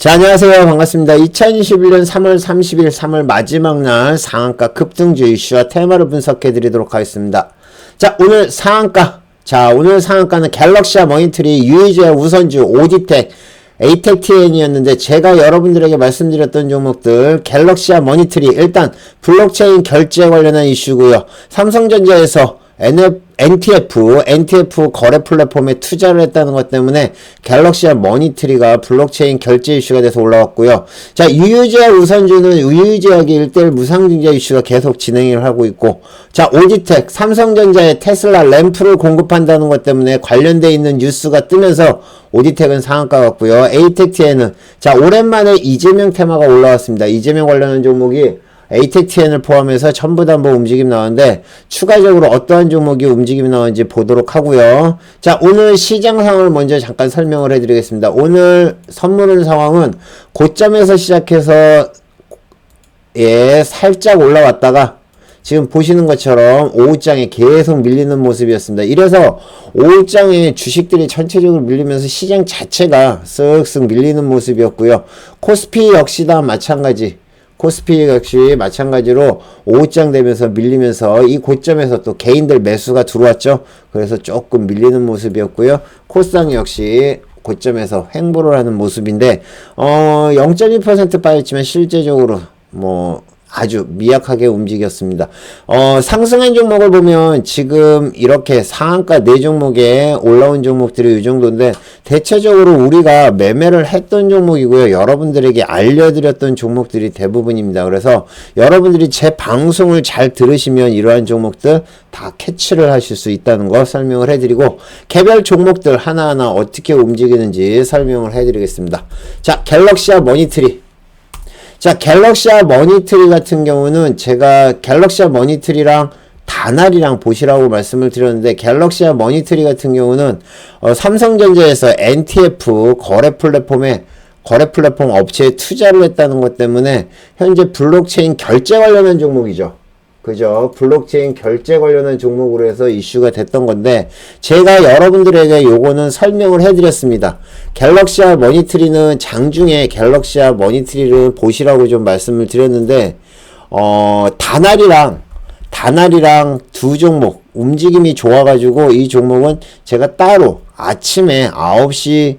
자, 안녕하세요. 반갑습니다. 2021년 3월 30일 3월 마지막 날 상한가 급등주 이슈와 테마를 분석해 드리도록 하겠습니다. 자, 오늘 상한가. 자, 오늘 상한가는 갤럭시와 머니트리, 유이즈의 우선주, 오디텍, 에이텍TN이었는데 제가 여러분들에게 말씀드렸던 종목들 갤럭시와 머니트리 일단 블록체인 결제 관련한 이슈고요. 삼성전자에서 NTF, NTF 거래 플랫폼에 투자를 했다는 것 때문에 갤럭시와 머니트리가 블록체인 결제 이슈가 돼서 올라왔고요. 자, 유유제약 우선주는 유유제약의 1대1 무상증자 이슈가 계속 진행을 하고 있고, 자, 오디텍, 삼성전자의 테슬라 램프를 공급한다는 것 때문에 관련돼 있는 뉴스가 뜨면서 오디텍은 상한가 같고요. 에이텍티에는, 자, 오랜만에 이재명 테마가 올라왔습니다. 이재명 관련한 종목이 에이텍TN을 포함해서 전부 다 뭐 움직임 나왔는데 추가적으로 어떠한 종목이 움직임이 나왔는지 보도록 하고요. 자 오늘 시장 상황을 먼저 잠깐 설명을 해드리겠습니다. 오늘 선물은 상황은 고점에서 시작해서 예 살짝 올라왔다가 지금 보시는 것처럼 오후장에 계속 밀리는 모습이었습니다. 이래서 오후장에 주식들이 전체적으로 밀리면서 시장 자체가 쓱쓱 밀리는 모습이었고요. 코스피 역시 다 마찬가지. 코스피 역시 마찬가지로 오후장 되면서 밀리면서 이 고점에서 또 개인들 매수가 들어왔죠. 그래서 조금 밀리는 모습이었고요. 코스닥 역시 고점에서 횡보를 하는 모습인데 어0.2% 빠졌지만 실제적으로 뭐 아주 미약하게 움직였습니다. 어, 상승한 종목을 보면 지금 이렇게 상한가 네 종목에 올라온 종목들이 이 정도인데 대체적으로 우리가 매매를 했던 종목이고요. 여러분들에게 알려드렸던 종목들이 대부분입니다. 그래서 여러분들이 제 방송을 잘 들으시면 이러한 종목들 다 캐치를 하실 수 있다는 거 설명을 해드리고 개별 종목들 하나하나 어떻게 움직이는지 설명을 해드리겠습니다. 자, 갤럭시와 머니트리 자, 갤럭시와 머니트리 같은 경우는 제가 갤럭시와 머니트리랑 다날이랑 보시라고 말씀을 드렸는데 갤럭시와 머니트리 같은 경우는 어, 삼성전자에서 NTF 거래 플랫폼에 거래 플랫폼 업체에 투자를 했다는 것 때문에 현재 블록체인 결제 관련한 종목이죠. 그죠? 블록체인 결제 관련한 종목으로 해서 이슈가 됐던 건데 제가 여러분들에게 요거는 설명을 해드렸습니다. 갤럭시와 머니트리는 장중에 갤럭시와 머니트리를 보시라고 좀 말씀을 드렸는데 어 다날이랑 다날이랑 두 종목 움직임이 좋아가지고 이 종목은 제가 따로 아침에 9시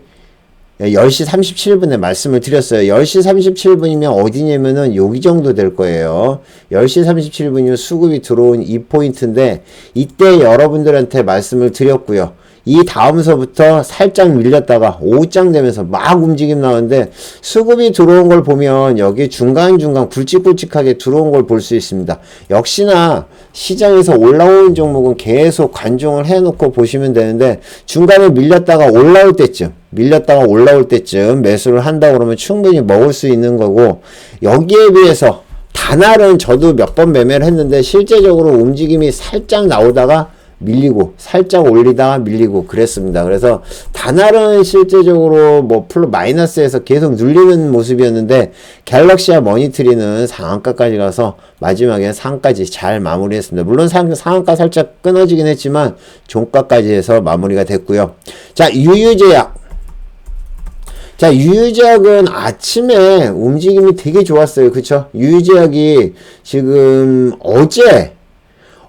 10시 37분에 말씀을 드렸어요. 10시 37분이면 어디냐면은 여기 정도 될 거예요. 10시 37분이면 수급이 들어온 이 포인트인데 이때 여러분들한테 말씀을 드렸고요. 이 다음서부터 살짝 밀렸다가 오장 되면서 막 움직임 나오는데 수급이 들어온 걸 보면 여기 중간중간 굵직굵직하게 들어온 걸 볼 수 있습니다. 역시나 시장에서 올라오는 종목은 계속 관종을 해놓고 보시면 되는데 중간에 밀렸다가 올라올 때쯤 밀렸다가 올라올 때쯤 매수를 한다 그러면 충분히 먹을 수 있는 거고 여기에 비해서 단알은 저도 몇 번 매매를 했는데 실제적으로 움직임이 살짝 나오다가 밀리고 살짝 올리다가 밀리고 그랬습니다. 그래서 단알은 실제적으로 뭐 플러 마이너스에서 계속 눌리는 모습이었는데 갤럭시와 머니트리는 상한가까지 가서 마지막에 상까지 잘 마무리했습니다. 물론 상, 상한가 살짝 끊어지긴 했지만 종가까지 해서 마무리가 됐고요. 자 유유제약 자, 유유제약은 아침에 움직임이 되게 좋았어요. 그쵸? 유유제약이 지금 어제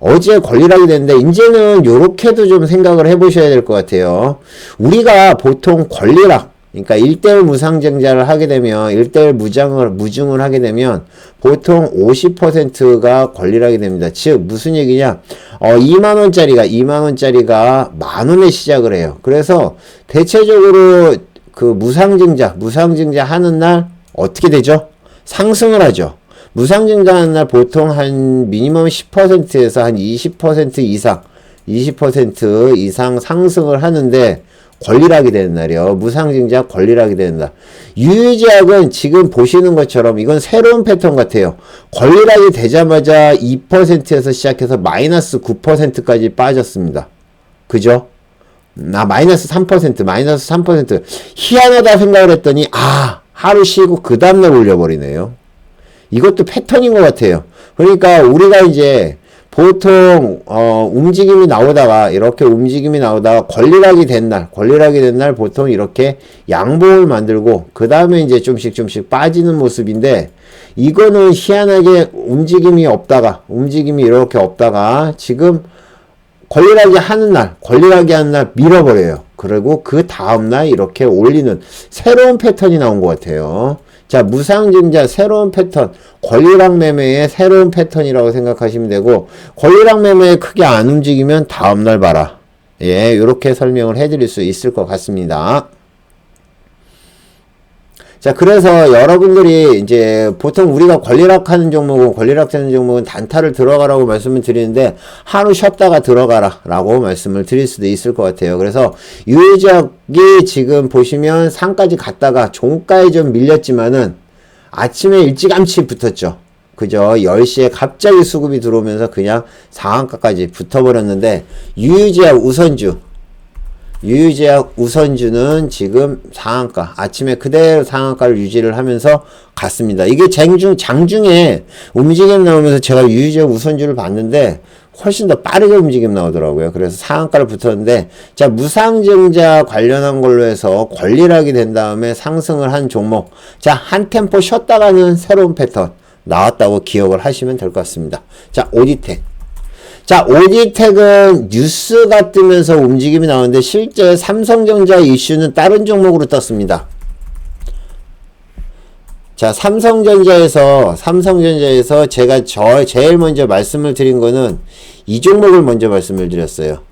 어제 권리락이 됐는데 이제는 요렇게도 좀 생각을 해보셔야 될 것 같아요. 우리가 보통 권리락 그러니까 1대1 무상증자를 하게 되면 1대1 무장을 무중을 하게 되면 보통 50%가 권리락이 됩니다. 즉 무슨 얘기냐? 어 2만 원짜리가 2만 원짜리가 만 원에 시작을 해요. 그래서 대체적으로 그 무상증자 무상증자 하는 날 어떻게 되죠? 상승을 하죠. 무상증자하는 날 보통 한 미니멈 10%에서 한 20% 이상 20% 이상 상승을 하는데 권리락이 되는 날이요. 무상증자 권리락이 되는 날. 유유제약은 지금 보시는 것처럼 이건 새로운 패턴 같아요. 권리락이 되자마자 2%에서 시작해서 마이너스 9%까지 빠졌습니다. 그죠? 나 아, 마이너스 3%, 마이너스 3%. 희한하다 생각을 했더니, 아, 하루 쉬고 그 다음날 올려버리네요. 이것도 패턴인 것 같아요. 그러니까 우리가 이제 보통 어, 움직임이 나오다가 이렇게 움직임이 나오다가 권리락이 된 날, 권리락이 된 날 보통 이렇게 양봉을 만들고 그 다음에 이제 좀씩 좀씩 빠지는 모습인데 이거는 희한하게 움직임이 없다가 움직임이 이렇게 없다가 지금 권리락이 하는 날, 권리락이 하는 날 밀어버려요. 그리고 그 다음날 이렇게 올리는 새로운 패턴이 나온 것 같아요. 자, 무상증자 새로운 패턴, 권리락 매매의 새로운 패턴이라고 생각하시면 되고, 권리락 매매에 크게 안 움직이면 다음날 봐라. 예, 이렇게 설명을 해드릴 수 있을 것 같습니다. 자, 그래서 여러분들이 이제 보통 우리가 권리락 하는 종목은 권리락 하는 종목은 단타를 들어가라고 말씀을 드리는데 하루 쉬었다가 들어가라 라고 말씀을 드릴 수도 있을 것 같아요. 그래서 유의적이 지금 보시면 상까지 갔다가 종가에 좀 밀렸지만은 아침에 일찌감치 붙었죠. 그죠? 10시에 갑자기 수급이 들어오면서 그냥 상한가까지 붙어버렸는데 유유제약 우선주 유유제약 우선주는 지금 상한가 아침에 그대로 상한가를 유지를 하면서 갔습니다. 이게 장중 장중에 움직임 나오면서 제가 유유제약 우선주를 봤는데 훨씬 더 빠르게 움직임 나오더라고요. 그래서 상한가를 붙었는데 자 무상증자 관련한 걸로 해서 권리락이 된 다음에 상승을 한 종목 자한 템포 쉬었다가는 새로운 패턴 나왔다고 기억을 하시면 될 것 같습니다. 자 오디텍 자, 오디텍은 뉴스가 뜨면서 움직임이 나오는데 실제 삼성전자 이슈는 다른 종목으로 떴습니다. 자, 삼성전자에서 삼성전자에서 제가 저 제일 먼저 말씀을 드린 거는 이 종목을 먼저 말씀을 드렸어요.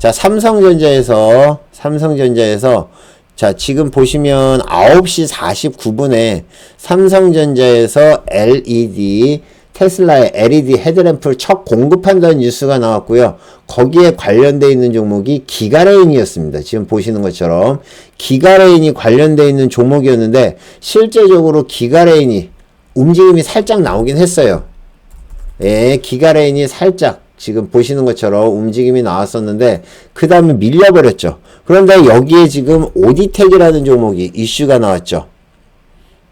자, 삼성전자에서 삼성전자에서 자, 지금 보시면 9시 49분에 삼성전자에서 LED 테슬라의 LED 헤드램프를 첫 공급한다는 뉴스가 나왔고요. 거기에 관련되어 있는 종목이 기가레인이었습니다. 지금 보시는 것처럼 기가레인이 관련되어 있는 종목이었는데 실제적으로 기가레인이 움직임이 살짝 나오긴 했어요. 예, 기가레인이 살짝 지금 보시는 것처럼 움직임이 나왔었는데 그 다음에 밀려버렸죠. 그런데 여기에 지금 오디텍이라는 종목이 이슈가 나왔죠.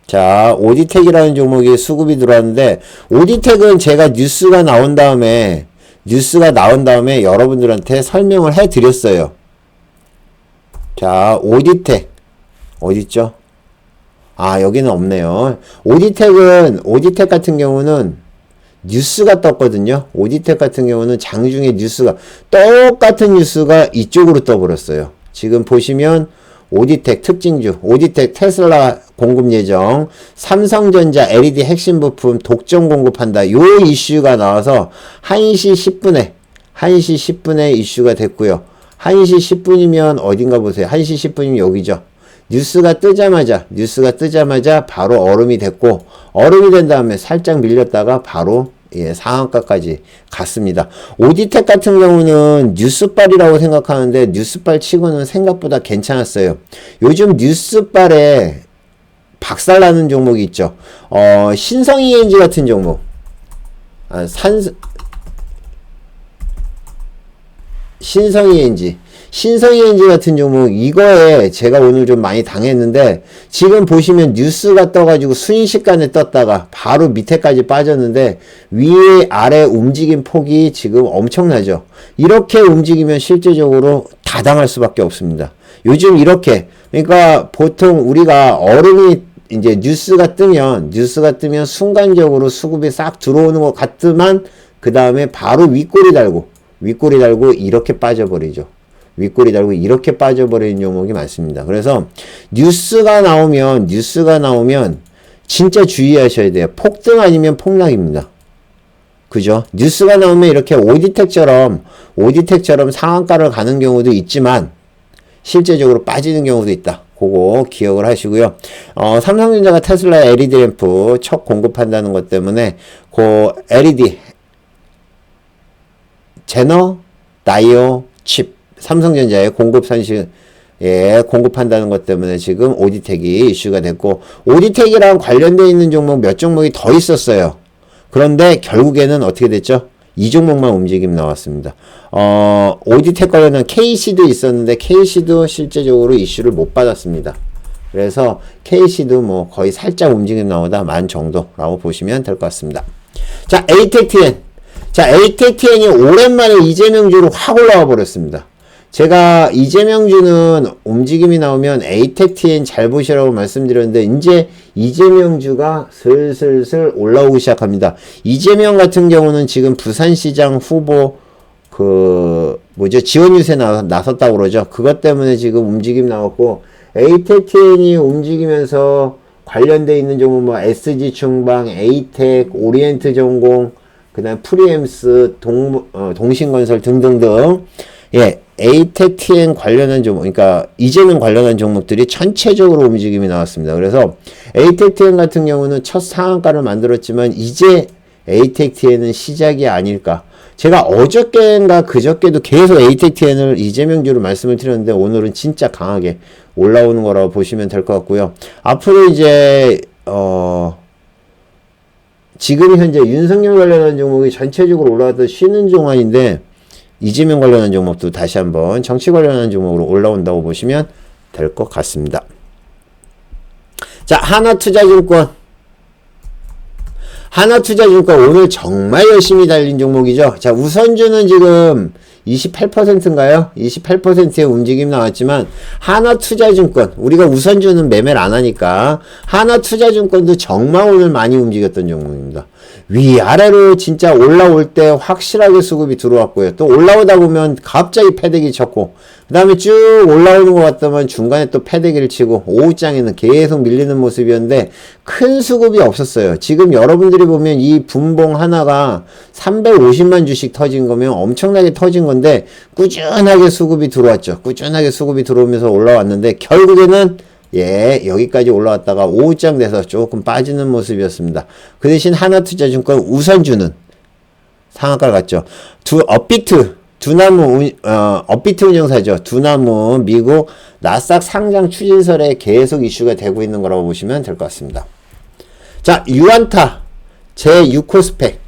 자, 오디텍이라는 종목이 수급이 들어왔는데, 오디텍은 제가 뉴스가 나온 다음에, 뉴스가 나온 다음에 여러분들한테 설명을 해 드렸어요. 자, 오디텍. 어딨죠? 아, 여기는 없네요. 오디텍은, 오디텍 같은 경우는 뉴스가 떴거든요. 오디텍 같은 경우는 장중에 뉴스가, 똑같은 뉴스가 이쪽으로 떠버렸어요. 지금 보시면, 오디텍 특징주, 오디텍 테슬라 공급 예정, 삼성전자 LED 핵심 부품 독점 공급한다. 요 이슈가 나와서 1시 10분에 1시 10분에 이슈가 됐고요. 1시 10분이면 어딘가 보세요. 1시 10분이면 여기죠. 뉴스가 뜨자마자 뉴스가 뜨자마자 바로 얼음이 됐고 얼음이 된 다음에 살짝 밀렸다가 바로 예, 상한가까지 갔습니다. 오디텍 같은 경우는 뉴스빨이라고 생각하는데 뉴스빨 치고는 생각보다 괜찮았어요. 요즘 뉴스빨에 박살나는 종목이 있죠. 어, 신성 ENG 같은 종목. 아, 산, 신성 ENG. 신성이엔지 같은 종목 이거에 제가 오늘 좀 많이 당했는데 지금 보시면 뉴스가 떠가지고 순식간에 떴다가 바로 밑에까지 빠졌는데 위에 아래 움직임 폭이 지금 엄청나죠. 이렇게 움직이면 실제적으로 다 당할 수밖에 없습니다. 요즘 이렇게 그러니까 보통 우리가 얼음이 이제 뉴스가 뜨면 뉴스가 뜨면 순간적으로 수급이 싹 들어오는 것 같지만 그 다음에 바로 윗꼬리 달고 윗꼬리 달고 이렇게 빠져버리죠 윗꼬리 달고 이렇게 빠져버리는 종목이 많습니다. 그래서 뉴스가 나오면 뉴스가 나오면 진짜 주의하셔야 돼요. 폭등 아니면 폭락입니다. 그죠? 뉴스가 나오면 이렇게 오디텍처럼 오디텍처럼 상한가를 가는 경우도 있지만 실제적으로 빠지는 경우도 있다. 그거 기억을 하시고요. 어, 삼성전자가 테슬라 LED 램프 첫 공급한다는 것 때문에 그 LED 제너 다이오 칩 삼성전자의 공급 산실 예, 공급한다는 것 때문에 지금 오디텍이 이슈가 됐고 오디텍이랑 관련되어 있는 종목 몇 종목이 더 있었어요. 그런데 결국에는 어떻게 됐죠? 이 종목만 움직임 나왔습니다. 어, 오디텍 관련한 KC도 있었는데 KC도 실제적으로 이슈를 못 받았습니다. 그래서 KC도 뭐 거의 살짝 움직임 나오다 만 정도라고 보시면 될 것 같습니다. 자, ATECTN 자, ATTN이 오랜만에 이재명주로 확 올라와 버렸습니다. 제가 이재명 주는 움직임이 나오면 ATTN 잘 보시라고 말씀드렸는데 이제 이재명 주가 슬슬슬 올라오기 시작합니다. 이재명 같은 경우는 지금 부산시장 후보 그 뭐죠 지원 유세 나, 나섰다고 그러죠. 그것 때문에 지금 움직임 나왔고 ATTN이 움직이면서 관련돼 있는 종목 뭐 SG 충방, 에이텍, 오리엔트 전공, 그다음 프리엠스, 동 어, 동신건설 등등등 예 ATTN 관련한 종목, 그러니까 이제는 관련한 종목들이 전체적으로 움직임이 나왔습니다. 그래서 ATTN 같은 경우는 첫 상한가를 만들었지만 이제 ATTN은 시작이 아닐까. 제가 어저께인가 그저께도 계속 ATTN을 이재명주로 말씀을 드렸는데 오늘은 진짜 강하게 올라오는 거라고 보시면 될 것 같고요. 앞으로 이제 어 지금 현재 윤석열 관련한 종목이 전체적으로 올라가서 쉬는 종목인데 이재명 관련한 종목도 다시 한번 정치 관련한 종목으로 올라온다고 보시면 될 것 같습니다. 자, 하나투자증권. 하나투자증권 오늘 정말 열심히 달린 종목이죠. 자, 우선주는 지금 28%인가요? 28%의 움직임 나왔지만 하나투자증권 우리가 우선주는 매매를 안 하니까 하나투자증권도 정말 오늘 많이 움직였던 종목입니다. 위아래로 진짜 올라올 때 확실하게 수급이 들어왔고요. 또 올라오다 보면 갑자기 패대기 쳤고 그 다음에 쭉 올라오는 것 같다면 중간에 또 패대기를 치고 오후장에는 계속 밀리는 모습이었는데 큰 수급이 없었어요. 지금 여러분들이 보면 이 분봉 하나가 350만 주씩 터진 거면 엄청나게 터진 건데 꾸준하게 수급이 들어왔죠. 꾸준하게 수급이 들어오면서 올라왔는데 결국에는 예, 여기까지 올라왔다가 오후장 돼서 조금 빠지는 모습이었습니다. 그 대신 하나투자증권 우선주는 상한가를 갔죠. 두 업비트 두나무 어, 업비트 운영사죠. 두나무 미국 나스닥 상장 추진설에 계속 이슈가 되고 있는 거라고 보시면 될 것 같습니다. 자, 유안타 제6호 스펙.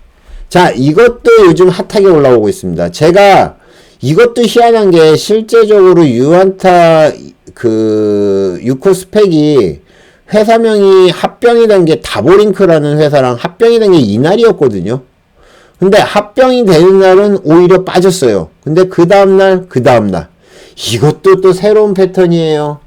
자, 이것도 요즘 핫하게 올라오고 있습니다. 제가 이것도 희한한 게 실제적으로 유안타 그 6호 스펙이 회사명이 합병이 된 게 다보링크라는 회사랑 합병이 된 게 이날이었거든요. 근데 합병이 되는 날은 오히려 빠졌어요. 근데 그 다음날, 그 다음날. 이것도 또 새로운 패턴이에요.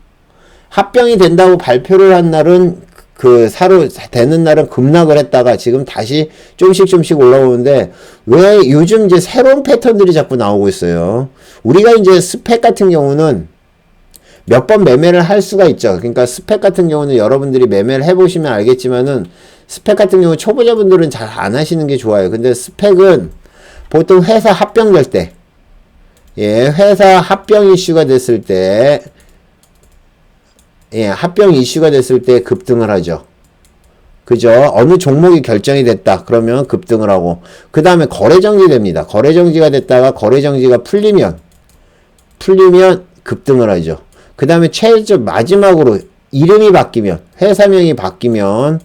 합병이 된다고 발표를 한 날은 그 사로 되는 날은 급락을 했다가 지금 다시 좀씩 좀씩 올라오는데 왜 요즘 이제 새로운 패턴들이 자꾸 나오고 있어요. 우리가 이제 스펙 같은 경우는 몇 번 매매를 할 수가 있죠. 그러니까 스펙 같은 경우는 여러분들이 매매를 해보시면 알겠지만은 스펙 같은 경우 초보자분들은 잘 안 하시는 게 좋아요. 근데 스펙은 보통 회사 합병될 때, 예, 회사 합병 이슈가 됐을 때, 예, 합병 이슈가 됐을 때 급등을 하죠. 그죠? 어느 종목이 결정이 됐다. 그러면 급등을 하고. 그 다음에 거래정지 됩니다. 거래정지가 됐다가 거래정지가 풀리면, 풀리면 급등을 하죠. 그 다음에 최저 마지막으로 이름이 바뀌면 회사명이 바뀌면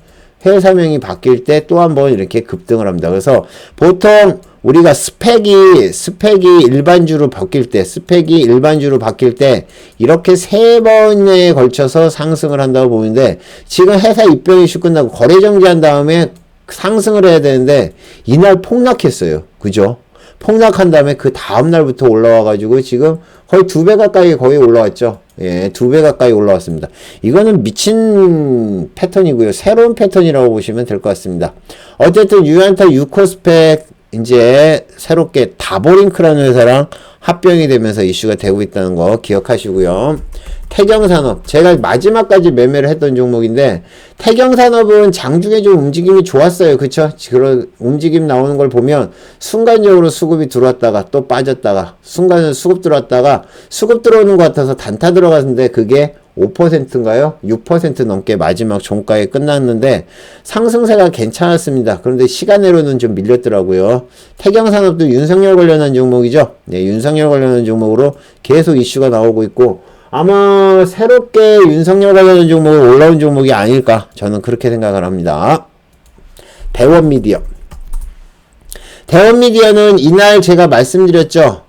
회사명이 바뀔 때 또 한 번 이렇게 급등을 합니다. 그래서 보통 우리가 스펙이 스펙이 일반주로 바뀔 때 스펙이 일반주로 바뀔 때 이렇게 세 번에 걸쳐서 상승을 한다고 보는데 지금 회사 입병 이슈 끝나고 거래 정지한 다음에 상승을 해야 되는데 이날 폭락했어요. 그죠? 폭락한 다음에 그 다음 날부터 올라와 가지고 지금 거의 두 배 가까이 거의 올라왔죠. 예, 두 배 가까이 올라왔습니다. 이거는 미친 패턴이고요. 새로운 패턴이라고 보시면 될 것 같습니다. 어쨌든 유안타 6코 스펙 이제 새롭게 다보링크라는 회사랑 합병이 되면서 이슈가 되고 있다는 거 기억하시고요. 태경산업 제가 마지막까지 매매를 했던 종목인데 태경산업은 장중에 좀 움직임이 좋았어요 그쵸 그런 움직임 나오는 걸 보면 순간적으로 수급이 들어왔다가 또 빠졌다가 순간에 수급 들어왔다가 수급 들어오는 것 같아서 단타 들어갔는데 그게 5%인가요? 6% 넘게 마지막 종가에 끝났는데 상승세가 괜찮았습니다. 그런데 시간으로는 좀 밀렸더라고요. 태경산업도 윤석열 관련한 종목이죠. 네, 윤석열 관련한 종목으로 계속 이슈가 나오고 있고 아마 새롭게 윤석열 관련한 종목이 올라온 종목이 아닐까 저는 그렇게 생각을 합니다. 대원미디어 대원미디어는 이날 제가 말씀드렸죠.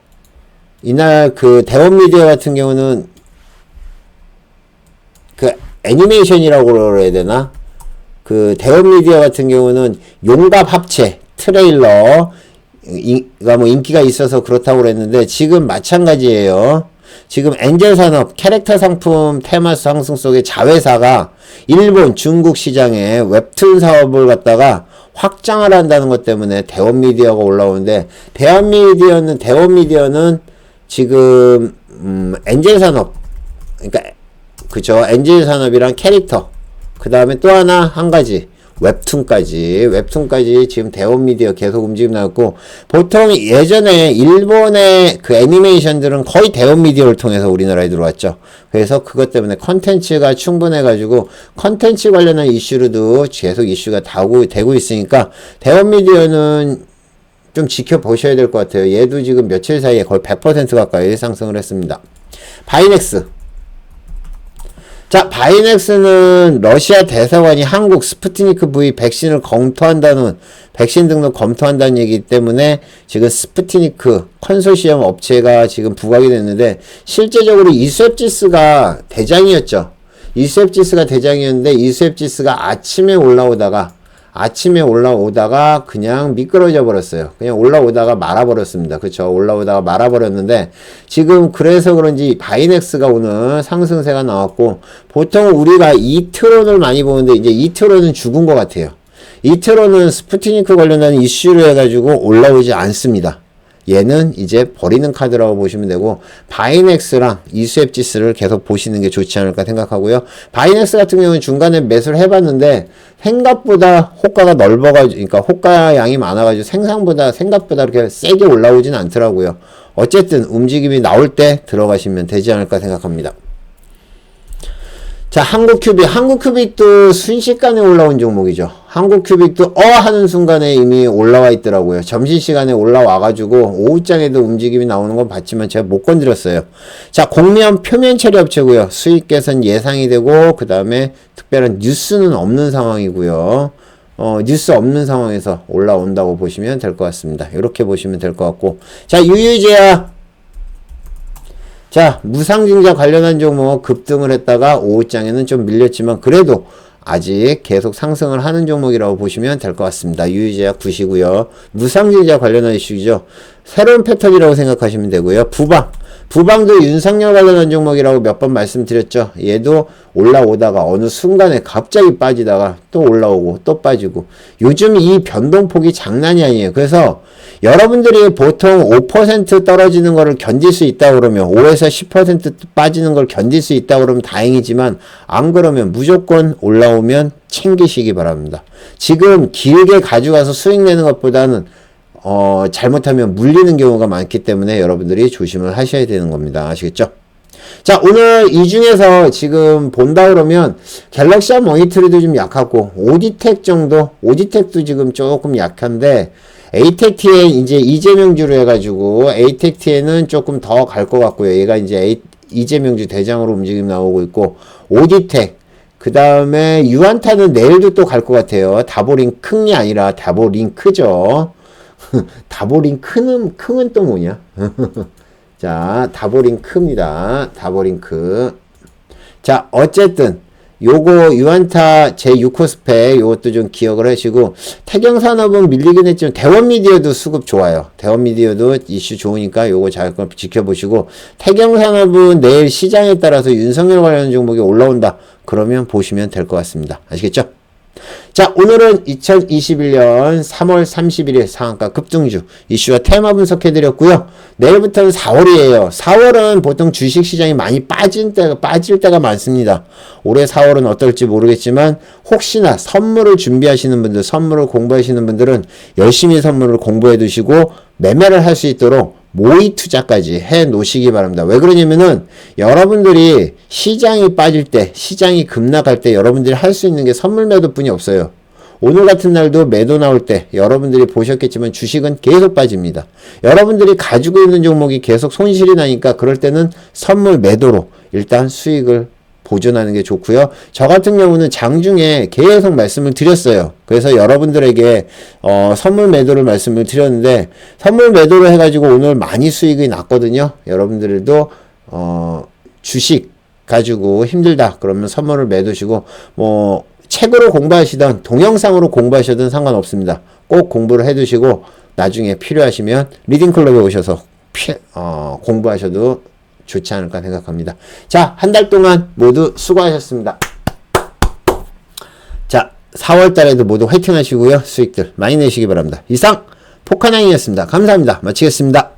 이날 그 대원미디어 같은 경우는 그 애니메이션이라고 그래야 되나? 그 대원미디어 같은 경우는 용갑 합체 트레일러 가 뭐 인기가 있어서 그렇다고 그랬는데 지금 마찬가지예요. 지금 엔젤 산업 캐릭터 상품 테마 상승 속에 자회사가 일본, 중국 시장에 웹툰 사업을 갖다가 확장을 한다는 것 때문에 대원 미디어가 올라오는데 대원 미디어는 대원 미디어는 지금 음, 엔젤 산업 그러니까 그죠 엔젤 산업이랑 캐릭터 그 다음에 또 하나 한 가지 웹툰까지 웹툰까지 지금 대원 미디어 계속 움직임 나왔고 보통 예전에 일본의 그 애니메이션들은 거의 대원 미디어를 통해서 우리나라에 들어왔죠. 그래서 그것 때문에 컨텐츠가 충분해 가지고 컨텐츠 관련한 이슈로도 계속 이슈가 다고 되고 있으니까 대원 미디어는 좀 지켜보셔야 될 것 같아요. 얘도 지금 며칠 사이에 거의 100% 가까이 상승을 했습니다. 바이넥스 자, 바이넥스는 러시아 대사관이 한국 스푸트니크 V 백신을 검토한다는 백신 등록 검토한다는 얘기 때문에 지금 스푸트니크 컨소시엄 업체가 지금 부각이 됐는데 실제적으로 이셉지스가 대장이었죠. 이셉지스가 대장이었는데 이셉지스가 아침에 올라오다가 아침에 올라오다가 그냥 미끄러져 버렸어요. 그냥 올라오다가 말아버렸습니다. 그쵸? 올라오다가 말아버렸는데 지금 그래서 그런지 바이넥스가 오늘 상승세가 나왔고 보통 우리가 이트론을 많이 보는데 이제 이트론은 죽은 것 같아요. 이트론은 스푸트니크 관련한 이슈로 해가지고 올라오지 않습니다. 얘는 이제 버리는 카드라고 보시면 되고 바이넥스랑 이수앱지스를 계속 보시는 게 좋지 않을까 생각하고요. 바이넥스 같은 경우는 중간에 매수를 해봤는데 생각보다 호가가 넓어가지고 그러니까 호가 양이 많아가지고 생산보다 생각보다 그렇게 세게 올라오진 않더라고요. 어쨌든 움직임이 나올 때 들어가시면 되지 않을까 생각합니다. 자, 한국 큐빅. 한국 큐빅도 순식간에 올라온 종목이죠. 한국 큐빅도 어 하는 순간에 이미 올라와 있더라고요. 점심시간에 올라와가지고 오후장에도 움직임이 나오는 건 봤지만 제가 못 건드렸어요. 자, 공면 표면 처리 업체고요. 수익 개선 예상이 되고 그 다음에 특별한 뉴스는 없는 상황이고요. 어, 뉴스 없는 상황에서 올라온다고 보시면 될 것 같습니다. 이렇게 보시면 될 것 같고. 자, 유유제야. 자, 무상증자 관련한 종목 급등을 했다가 오후장에는 좀 밀렸지만 그래도 아직 계속 상승을 하는 종목이라고 보시면 될 것 같습니다. 유유제약 구시고요. 무상증자 관련한 이슈죠. 새로운 패턴이라고 생각하시면 되고요. 부방. 부방도 윤석열 관련한 종목이라고 몇 번 말씀드렸죠. 얘도 올라오다가 어느 순간에 갑자기 빠지다가 또 올라오고 또 빠지고 요즘 이 변동폭이 장난이 아니에요. 그래서 여러분들이 보통 5% 떨어지는 거를 견딜 수 있다 그러면 5에서 10% 빠지는 걸 견딜 수 있다 그러면 다행이지만 안 그러면 무조건 올라오면 챙기시기 바랍니다. 지금 길게 가져가서 수익 내는 것보다는 어, 잘못하면 물리는 경우가 많기 때문에 여러분들이 조심을 하셔야 되는 겁니다. 아시겠죠? 자, 오늘 이 중에서 지금 본다 그러면 갤럭시와 모니터리도 좀 약하고 오디텍 정도, 오디텍도 지금 조금 약한데 에이텍티에 이제 이재명주로 해가지고 에이텍티에는 조금 더 갈 것 같고요. 얘가 이제 에이, 이재명주 대장으로 움직임 나오고 있고 오디텍 그 다음에 유한타는 내일도 또 갈 것 같아요. 다보링크이 아니라 다보링크죠. 다보링 크는 크는 또 뭐냐? 자, 다보링 크입니다. 다보링 크. 자, 어쨌든 요거 유한타 제6코스페 요것도 좀 기억을 하시고 태경산업은 밀리긴 했지만 대원미디어도 수급 좋아요. 대원미디어도 이슈 좋으니까 요거 잘 지켜보시고 태경산업은 내일 시장에 따라서 윤석열 관련 종목이 올라온다. 그러면 보시면 될 것 같습니다. 아시겠죠? 자, 오늘은 2021년 3월 31일 상한가 급등주 이슈와 테마 분석해드렸고요. 내일부터는 4월이에요. 4월은 보통 주식 시장이 많이 빠진 때가, 빠질 때가 많습니다. 올해 4월은 어떨지 모르겠지만, 혹시나 선물을 준비하시는 분들, 선물을 공부하시는 분들은 열심히 선물을 공부해 두시고, 매매를 할 수 있도록 모의 투자까지 해 놓으시기 바랍니다. 왜 그러냐면은 여러분들이 시장이 빠질 때, 시장이 급락할 때 여러분들이 할 수 있는 게 선물 매도뿐이 없어요. 오늘 같은 날도 매도 나올 때 여러분들이 보셨겠지만 주식은 계속 빠집니다. 여러분들이 가지고 있는 종목이 계속 손실이 나니까 그럴 때는 선물 매도로 일단 수익을 보존하는 게 좋고요. 저 같은 경우는 장중에 계속 말씀을 드렸어요. 그래서 여러분들에게 어, 선물 매도를 말씀을 드렸는데 선물 매도를 해가지고 오늘 많이 수익이 났거든요. 여러분들도 어, 주식 가지고 힘들다 그러면 선물을 매도시고 뭐 책으로 공부하시던 동영상으로 공부하셔도 상관없습니다. 꼭 공부를 해두시고 나중에 필요하시면 리딩 클럽에 오셔서 피, 어, 공부하셔도 좋지 않을까 생각합니다. 자, 한 달 동안 모두 수고하셨습니다. 자, 4월 달에도 모두 화이팅 하시고요. 수익들 많이 내시기 바랍니다. 이상, 폭한양이었습니다. 감사합니다. 마치겠습니다.